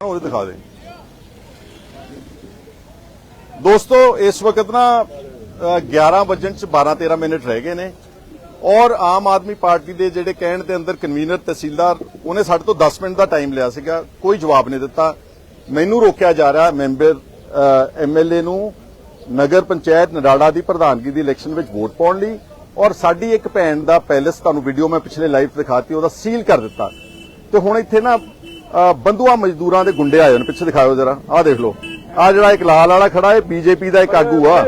ਉਹ ਦਿਖਾ ਦੇ। ਦੋਸਤੋ ਇਸ ਵਕਤ ਨਾ ਅ, 11 ਵਜਣ ਚ 12 13 ਮਿੰਟ ਰਹਿ ਗਏ ਨੇ ਔਰ ਆਮ ਆਦਮੀ ਪਾਰਟੀ ਦੇ ਜਿਹੜੇ ਕਹਿਣ ਦੇ ਅੰਦਰ ਕਨਵੀਨਰ ਤਹਿਸੀਲਦਾਰ ਉਹਨੇ ਸਾਡੇ ਤੋਂ 10 ਮਿੰਟ ਦਾ ਟਾਈਮ ਲਿਆ ਸੀਗਾ ਕੋਈ ਜਵਾਬ ਨਹੀਂ ਦਿੱਤਾ। ਮੈਨੂੰ ਰੋਕਿਆ ਜਾ ਰਿਹਾ ਮੈਂਬਰ ਐਮਐਲਏ ਨੂੰ ਨਗਰ ਪੰਚਾਇਤ ਨਡਾੜਾ ਦੀ ਪ੍ਰਧਾਨਗੀ ਦੀ ਇਲੈਕਸ਼ਨ ਵਿੱਚ ਵੋਟ ਪਾਉਣ ਲਈ ਔਰ ਸਾਡੀ ਇੱਕ ਭੈਣ ਦਾ ਪੈਲਸ ਤੁਹਾਨੂੰ ਵੀਡੀਓ ਮੈਂ ਪਿਛਲੇ ਲਾਈਵ ਦਿਖਾਤੀ ਉਹਦਾ ਸੀਲ ਕਰ ਦਿੱਤਾ। ਤੇ ਹੁਣ ਇੱਥੇ ਨਾ ਅ, ਮਜ਼ਦੂਰਾਂ ਦੇ ਗੁੰਡੇ ਆਏ ਨੇ ਪਿੱਛੇ ਦਿਖਾਓ ਜਰਾ ਆਹ ਦੇਖ ਲਓ। ਆਹ ਜਿਹੜਾ ਇੱਕ ਲਾਲ ਵਾਲਾ ਖੜਾ ਹੈ ਬੀਜੇਪੀ ਦਾ ਇੱਕ ਆਗੂ ਆ।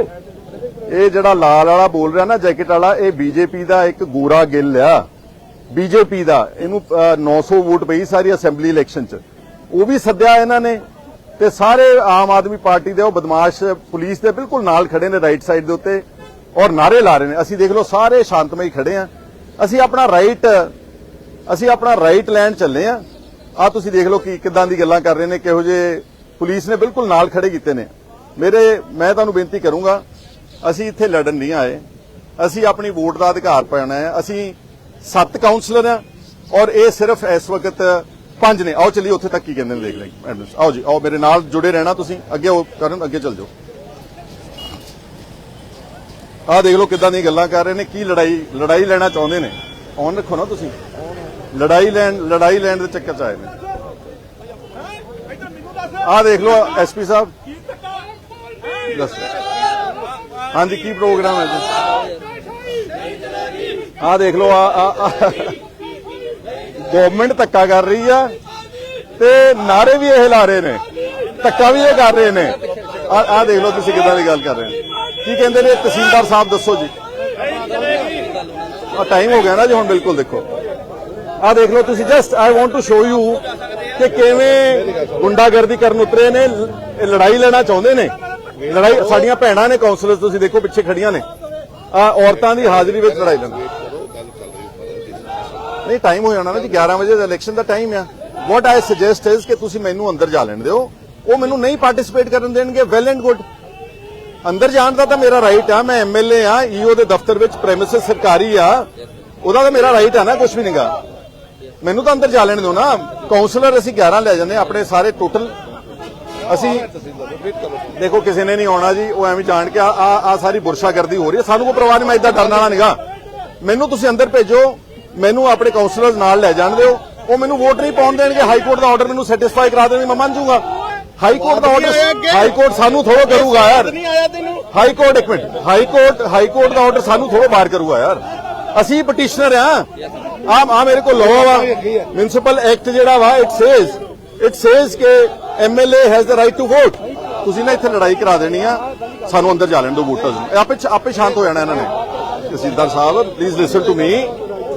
ਇਹ ਜਿਹੜਾ ਲਾਲ ਵਾਲਾ ਬੋਲ ਰਿਹਾ ਨਾ ਜੈਕਟ ਵਾਲਾ ਇਹ ਬੀਜੇਪੀ ਦਾ ਇੱਕ ਗੋਰਾ ਗਿੱਲ ਆ। ਬੀਜੇਪੀ ਦਾ ਇਹਨੂੰ ਅ, 900 ਵੋਟ ਪਈ ਸਾਰੀ ਅਸੈਂਬਲੀ ਇਲੈਕਸ਼ਨ 'ਚ। ਉਹ ਵੀ ਸੱਦਿਆ ਇਹਨਾਂ ਨੇ ਤੇ ਸਾਰੇ ਆਮ ਆਦਮੀ ਪਾਰਟੀ ਦੇ ਉਹ ਬਦਮਾਸ਼ ਪੁਲਿਸ ਦੇ ਬਿਲਕੁਲ ਨਾਲ ਖੜੇ ਨੇ ਰਾਈਟ ਸਾਈਡ ਦੇ ਉੱਤੇ ਔਰ ਨਾਰੇ ਲਾ ਰਹੇ ਨੇ। ਅਸੀਂ ਦੇਖ ਲਓ ਸਾਰੇ ਸ਼ਾਂਤਮਈ ਖੜੇ ਆ। ਅਸੀਂ ਆਪਣਾ ਰਾਈਟ ਅਸੀਂ ਆਪਣਾ ਰਾਈਟ ਲੈਣ ਚੱਲੇ ਆ। ਆ ਤੁਸੀਂ ਦੇਖ ਲਓ ਕਿ ਕਿੱਦਾਂ ਦੀ ਗੱਲਾਂ ਕਰ ਰਹੇ ਨੇ ਕਿਹੋ ਜੇ ਪੁਲਿਸ ਨੇ ਬਿਲਕੁਲ ਨਾਲ ਖੜੇ ਕੀਤੇ ਨੇ। ਮੇਰੇ ਮੈਂ ਤੁਹਾਨੂੰ ਬੇਨਤੀ ਕਰੂੰਗਾ ਅਸੀਂ ਇੱਥੇ ਲੜਨ ਨਹੀਂ ਆਏ। ਅਸੀਂ ਆਪਣੀ ਵੋਟ ਦਾ ਅਧਿਕਾਰ ਪਾਉਣਾ ਹੈ। ਅਸੀਂ ਸੱਤ ਕਾਉਂਸਲਰ ਆ ਔਰ ਇਹ ਸਿਰਫ ਇਸ ਵਕਤ ਪੰਜ ਨੇ। ਆਓ ਚਲਿਏ ਉੱਥੇ ਤੱਕ ਕੀ ਕਹਿੰਦੇ ਨੇ ਦੇਖ ਲਈ ਆਓ ਜੀ ਆਓ ਮੇਰੇ ਨਾਲ ਜੁੜੇ ਰਹਿਣਾ ਤੁਸੀਂ। ਅੱਗੇ ਆਓ, ਕਰਨ ਅੱਗੇ ਚੱਲ ਜਾਓ। ਆਹ ਦੇਖ ਲਓ ਕਿੱਦਾਂ ਦੀਆਂ ਗੱਲਾਂ ਕਰ ਰਹੇ ਨੇ ਕੀ ਲੜਾਈ ਲੜਾਈ ਲੈਣਾ ਚਾਹੁੰਦੇ ਨੇ। ਔਨ ਰੱਖੋ ਨਾ ਤੁਸੀਂ। ਲੜਾਈ ਲੈਣ ਲੜਾਈ ਲੈਣ ਦੇ ਚੱਕਰ ਚ ਆਏ ਨੇ। ਆਹ ਦੇਖ ਲਓ ਐਸਪੀ ਸਾਹਿਬ। ਦੱਸੋ। ਹਾਂਜੀ, ਕੀ ਪ੍ਰੋਗਰਾਮ ਹੈ ਜੀ? ਆਹ ਦੇਖ ਲਓ ਆ ਗਵਰਨਮੈਂਟ ਧੱਕਾ ਕਰ ਰਹੀ ਆ ਤੇ ਨਾਰੇ ਵੀ ਇਹ ਲਾ ਰਹੇ ਨੇ। ਧੱਕਾ ਵੀ ਇਹ ਕਰ ਰਹੇ ਨੇ। ਆ ਆਹ ਦੇਖ ਲਓ, ਤੁਸੀਂ ਕਿੱਦਾਂ ਦੀ ਗੱਲ ਕਰ ਰਹੇ ਨੇ ਕੀ ਕਹਿੰਦੇ ਨੇ? ਤਹਿਸੀਲਦਾਰ ਸਾਹਿਬ, ਦੱਸੋ ਜੀ। ਆ ਟਾਈਮ ਹੋ ਗਿਆ ਨਾ ਜੀ, ਹੁਣ ਬਿਲਕੁਲ ਦੇਖੋ। ਆ ਦੇਖ ਲਓ ਤੁਸੀਂ just I want to show you ਕਿ ਕਿਵੇਂ ਗੁੰਡਾਗਰਦੀ ਕਰਨ ਉਤਰੇ ਨੇ, ਇਹ ਲੜਾਈ ਲੈਣਾ ਚਾਹੁੰਦੇ ਨੇ। ਲੜਾਈ, ਸਾਡੀਆਂ ਭੈਣਾਂ ਨੇ ਕਾਉਂਸਲਰਸ ਤੁਸੀਂ ਦੇਖੋ ਪਿੱਛੇ ਖੜੀਆਂ ਨੇ। ਆ ਔਰਤਾਂ ਦੀ ਹਾਜ਼ਰੀ ਵਿੱਚ ਲੜਾਈ ਲੈਂਦੇ ਨਹੀਂ ਟਾਈਮ ਹੋ ਜਾਣਾ ਨਾ ਜੀ 11 ਵਜੇ ਦਾ ਇਲੈਕਸ਼ਨ ਦਾ ਟਾਈਮ ਆ। ਵਾਟ ਆਈ ਸੁਜੈਸਟ ਇਜ਼ ਕਿ ਤੁਸੀਂ ਮੈਨੂੰ ਅੰਦਰ ਜਾ ਲੈਣ ਦਿਓ। ਉਹ ਮੈਨੂੰ ਨਹੀਂ ਪਾਰਟਿਸਿਪੇਟ ਕਰਨ ਦੇਣਗੇ ਵੈਲ ਐਂਡ ਗੁੱਡ ਅੰਦਰ ਜਾਣ ਦਾ ਤਾਂ ਮੇਰਾ ਰਾਈਟ ਆ, ਮੈਂ ਐਮਐਲਏ ਆ ਈਓ ਦੇ ਦਫ਼ਤਰ ਵਿੱਚ ਪ੍ਰੈਮਿਸਿਸ ਸਰਕਾਰੀ ਆ। ਉਹਦਾ ਤਾਂ ਮੇਰਾ ਰਾਈਟ ਆ ਨਾ ਕੁਝ ਵੀ ਨਹੀਂਗਾ ਮੈਨੂੰ ਤਾਂ ਅੰਦਰ ਜਾ ਲੈਣ ਦਿਓ ਨਾ। ਕਾਉਂਸਲਰ ਅਸੀਂ 11 ਲੈ ਜਾਂਦੇ ਆਪਣੇ ਸਾਰੇ ਟੋਟਲ ਅਸੀਂ ਦੇਖੋ, ਕਿਸੇ ਨੇ ਨਹੀਂ ਆਉਣਾ ਜੀ, ਉਹ ਐਵੇਂ ਜਾਣ ਕੇ ਆ ਆ ਸਾਰੀ ਬੁਰਸ਼ਾਗਰਦੀ ਹੋ ਰਹੀ ਹੈ। ਸਾਨੂੰ ਕੋਈ ਪਰਵਾਹ ਨਹੀਂ, ਮੈਂ ਇਦਾਂ ਡਰਨ ਵਾਲਾ ਨਹੀਂਗਾ। ਮੈਨੂੰ ਤੁਸੀਂ ਅੰਦਰ ਭੇਜੋ, ਮੈਨੂੰ ਆਪਣੇ ਕਾਉਂਸਲਰਸ ਨਾਲ ਲੈ ਜਾਣ ਦਿਓ। ਉਹ ਮੈਨੂੰ ਵੋਟ ਨਹੀਂ ਪਾਉਣ ਦੇਣਗੇ ਹਾਈ ਕੋਰਟ ਦਾ ਆਰਡਰ ਮੈਨੂੰ ਸੈਟੀਸਫਾਈ ਕਰਾ ਦੇਣਗੇ, ਮੈਂ ਮੰਨ ਜਾਊਂਗਾ। ਹਾਈ ਕੋਰਟ ਦਾ ਆਰਡਰ ਹਾਈ ਕੋਰਟ ਸਾਨੂੰ ਥੋੜਾ ਕਰੂਗਾ ਯਾਰ। ਹਾਈ ਕੋਰਟ ਇੱਕ minute. High court high court ਦਾ ਆਰਡਰ ਸਾਨੂੰ ਥੋੜਾ ਬਾਹਰ ਕਰੂਗਾ ਯਾਰ। ਅਸੀਂ ਪਟੀਸ਼ਨਰ ਆ। ਆ ਆ ਮੇਰੇ ਕੋਲ ਲਾਅ ਵਾ ਮਿਊਨਿਸਪਲ ਐਕਟ ਜਿਹੜਾ ਵਾ ਇਟ ਸੇਜ਼ ਇਟ ਸੇਜ਼ ਕਿ MLA has the right to vote ਤੁਸੀਂ ਨਾ ਇੱਥੇ ਲੜਾਈ ਕਰਾ ਦੇਣੀ ਆ, ਸਾਨੂੰ ਅੰਦਰ ਜਾ ਲੈਣ ਦਿਓ ਵੋਟਰਸ ਨੂੰ। ਆਪੇ ਆਪੇ ਸ਼ਾਂਤ ਹੋ ਜਾਣਾ ਇਹਨਾਂ ਨੇ। ਤਹਿਸੀਲਦਾਰ ਸਾਹਿਬ please listen to me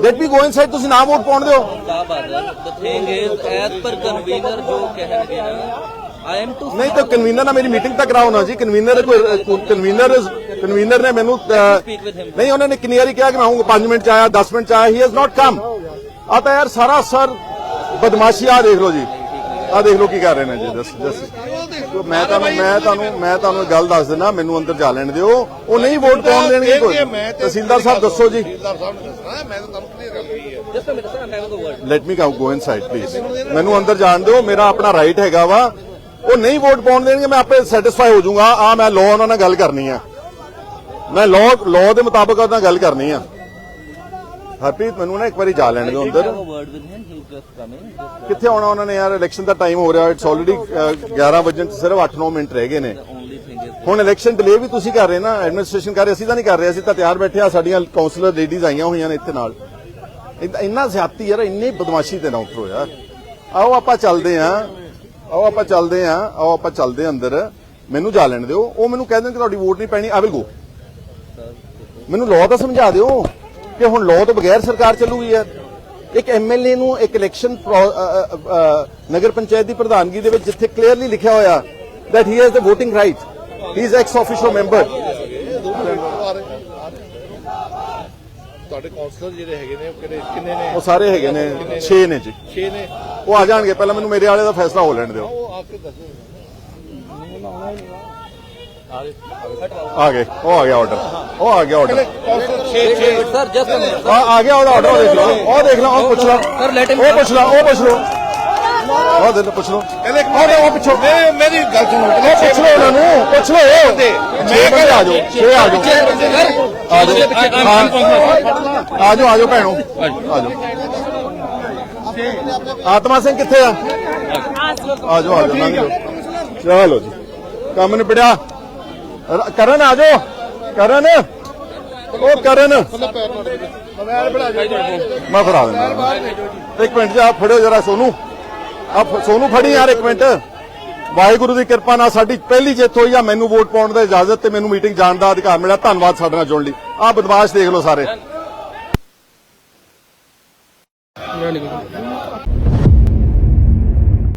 let me go inside ਤੁਸੀਂ ਨਾ ਵੋਟ ਪਾਉਣ ਦਿਓ। ਦਾ Badal the thing is as per convener ਜੋ ਕਹਿਣਗੇ ਨਾ ਨਹੀਂ ਤਾਂ ਕਨਵੀਨਰ ਨਾਲ ਮੇਰੀ ਮੀਟਿੰਗ ਤਾਂ ਕਰਾਓ ਨਾ ਜੀ। ਕਨਵੀਨਰ ਕੋਈ ਕਨਵੀਨਰ ਕਨਵੀਨਰ ਨੇ ਮੈਨੂੰ. ਨਹੀਂ ਉਹਨਾਂ ਨੇ ਕਿੰਨੀ ਵਾਰੀ ਕਿਹਾ ਕਿ ਮੈਂ ਆਉਂਗਾ 5 ਮਿੰਟ ਚ ਆਇਆ 10 ਮਿੰਟ ਚ ਆਇਆ ਹੀ ਹੈਜ਼ ਨਾਟ ਕਮ ਆ ਤਾਂ ਯਾਰ ਸਾਰਾ ਸਰ ਬਦਮਾਸ਼ੀ ਆ ਦੇਖ ਲਓ ਜੀ। ਆ ਦੇਖ ਲਓ ਕੀ ਕਰ ਰਹੇ ਨੇ ਜੀ ਦੱਸ ਦੱਸ। ਮੈਂ ਤੁਹਾਨੂੰ ਮੈਂ ਤੁਹਾਨੂੰ ਮੈਂ ਤੁਹਾਨੂੰ ਗੱਲ ਦੱਸ ਦਿੰਦਾ ਮੈਨੂੰ ਅੰਦਰ ਜਾ ਲੈਣ ਦਿਓ। ਉਹ ਨਹੀਂ ਵੋਟ ਪਾਉਣ ਦੇਣਗੇ ਕੋਈ। ਤਹਿਸੀਲਦਾਰ ਸਾਹਿਬ ਦੱਸੋ ਜੀ। ਤਹਿਸੀਲਦਾਰ ਸਾਹਿਬ ਨੇ ਦੱਸਣਾ ਮੈਂ ਤਾਂ ਤੁਹਾਨੂੰ ਕਲੀਅਰ ਗੱਲ ਕਹੀ ਹੈ। Just a minute sir I'm having a word. Let me go inside please ਮੈਨੂੰ ਅੰਦਰ ਜਾਣ ਦਿਓ ਮੇਰਾ ਆਪਣਾ ਰਾਈਟ ਹੈਗਾ ਵਾ। ਉਹ ਨਹੀਂ ਵੋਟ ਪਾਉਣ ਦੇਣਗੇ ਮੈਂ ਆਪੇ ਸੈਟੀਸਫਾਈ ਹੋ ਜਾਊਂਗਾ। ਆ ਮੈਂ ਲਾਅ ਉਹਨਾਂ ਨਾਲ ਗੱਲ ਕਰਨੀ ਆ। ਮੈਂ ਲਾਅ ਲਾਅ ਦੇ ਮੁਤਾਬਕ ਉਹਨਾਂ ਨਾਲ ਗੱਲ ਕਰਨੀ ਆ। ਹਰਪ੍ਰੀਤ ਮੈਨੂੰ ਨਾ ਇੱਕ ਵਾਰੀ ਜਾ ਲੈਣ ਦਿਓ ਅੰਦਰ। ਕਿੱਥੇ ਆਉਣਾ ਉਹਨਾਂ ਨੇ ਯਾਰ? ਇਲੈਕਸ਼ਨ ਦਾ ਟਾਈਮ ਹੋ ਰਿਹਾ ਇਟਸ ਆਲਰੇਡੀ 11 ਵਜੇ ਸਿਰਫ 8-9 ਮਿੰਟ ਰਹਿ ਗਏ ਨੇ। ਹੁਣ ਇਲੈਕਸ਼ਨ ਡਿਲੇ ਵੀ ਤੁਸੀਂ ਕਰ ਰਹੇ ਨਾ ਐਡਮਿਨਿਸਟ੍ਰੇਸ਼ਨ ਕਰ ਰਹੇ ਅਸੀਂ ਤਾਂ ਨਹੀਂ ਕਰ ਰਹੇ ਅਸੀਂ ਤਾਂ ਤਿਆਰ ਬੈਠੇ ਆ ਸਾਡੀਆਂ ਕਾਉਂਸਲਰ ਲੇਡੀਜ਼ ਆਈਆਂ ਹੋਈਆਂ ਨੇ ਇੱਥੇ ਨਾਲ। ਇੰਨਾ- ਇੰਨਾ ਜ਼ਿਆਦਤੀ ਯਾਰ ਇੰਨੀ ਬਦਮਾਸ਼ੀ ਤੇ ਨਾ ਉਤਰੋ ਯਾਰ। ਆਓ ਆਪਾਂ ਚੱਲਦੇ ਆਂ। ਆਓ ਆਪਾਂ ਚੱਲਦੇ ਆਂ, ਆਓ ਆਪਾਂ ਚੱਲਦੇ ਅੰਦਰ। ਮੈਨੂੰ ਜਾ ਲੈਣ ਦਿਓ। ਉਹ ਮੈਨੂੰ ਕਹਿ ਦੇਣ ਕਿ ਤੁਹਾਡੀ ਵੋਟ ਨਹੀਂ ਪੈਣੀ। ਆ ਵਿਲ ਗੋ ਮੈਨੂੰ ਲਾਅ ਤਾਂ ਸਮਝਾ ਦਿਓ ਕਿ ਹੁਣ ਲਾਅ ਤੋਂ ਬਗੈਰ ਸਰਕਾਰ ਚੱਲੂਗੀ ਯਾਰ। ਇੱਕ ਐਮਐਲਏ ਨੂੰ ਇੱਕ ਇਲੈਕਸ਼ਨ ਨਗਰ ਪੰਚਾਇਤ ਦੀ ਪ੍ਰਧਾਨਗੀ ਦੇ ਵਿੱਚ ਜਿੱਥੇ ਕਲੀਅਰਲੀ ਲਿਖਿਆ ਹੋਇਆ that he has the voting right, he is ex officio member ਤੁਹਾਡੇ ਕਾਉਂਸਲਰ ਜਿਹੜੇ ਹੈਗੇ ਨੇ ਉਹ ਕਿਹੜੇ ਕਿੰਨੇ ਨੇ? ਉਹ ਸਾਰੇ ਹੈਗੇ ਨੇ 6 ਨੇ? ਜੀ। 6 ਨੇ? ਉਹ ਆ ਜਾਣਗੇ ਪਹਿਲਾਂ ਮੈਨੂੰ ਮੇਰੇ ਵਾਲੇ ਦਾ ਫੈਸਲਾ ਹੋ ਲੈਣ ਦਿਓ। ਉਹ ਆ ਕੇ ਦੱਸੋ। ਆ ਗਏ ਉਹ ਆ ਗਿਆ ਆਰਡਰ ਉਹ ਆ ਗਿਆ order councillor 6 wait, wait, sir just a minute ਆ ਆ ਗਿਆ ਉਹਦਾ ਆਰਡਰ ਉਹ ਦੇਖ ਲਓ ਉਹ ਦੇਖ ਲਓ ਉਹ ਪੁੱਛ ਲਓ। ਉਹ ਪੁੱਛ ਲਓ ਉਹ ਪੁੱਛ ਲਓ। ਉਹ ਦੇ ਪੁੱਛ ਲਓ। ਕਹਿੰਦੇ ਉਹ ਉਹ ਪਿੱਛੋ। ਮੇਰੀ ਗੱਲ ਸੁਣੋ। ਪੁੱਛ ਲਓ ਉਹਨਾਂ ਨੂੰ ਪੁੱਛ ਲਓ। ਛੇ ਬੰਦੇ ਆ ਜਾਓ ਛੇ ਆ ਜਾਓ। ਆ ਜਾਓ। ਆ ਜਾਓ ਆ ਜਾਓ ਭੈਣੋ। ਆ ਜਾਓ। ਆਤਮਾ ਸਿੰਘ ਕਿੱਥੇ ਆ? ਆ ਜਾਓ ਆ ਜਾਓ ਚਲੋ ਜੀ। ਕੰਮ ਨਿਬੜਿਆ। ਰ- ਕਰਨ ਆ ਜਾਓ। ਕਰਨ। ਉਹ ਕਰਨ। ਮੈਂ ਫੜਾ ਦਿੰਦਾ। ਇੱਕ ਮਿੰਟ ਜਾ ਫੜਿਓ ਜਰਾ ਸੋਨੂੰ। ਆ ਸੋਨੂੰ ਫੜੀ ਯਾਰ ਇੱਕ ਮਿੰਟ। ਵਾਹਿਗੁਰੂ ਦੀ ਕਿਰਪਾ ਨਾਲ ਸਾਡੀ ਪਹਿਲੀ ਜਿੱਤ ਹੋਈ ਆ, ਮੈਨੂੰ ਵੋਟ ਪਾਉਣ ਦੀ ਇਜਾਜ਼ਤ ਤੇ ਮੈਨੂੰ ਮੀਟਿੰਗ ਜਾਣ ਦਾ ਅਧਿਕਾਰ ਮਿਲਿਆ। ਧੰਨਵਾਦ ਸਾਡੇ ਨਾਲ ਜੁੜਨ ਲਈ। ਆ ਬਦਮਾਸ਼ ਦੇਖ ਲਓ ਸਾਰੇ।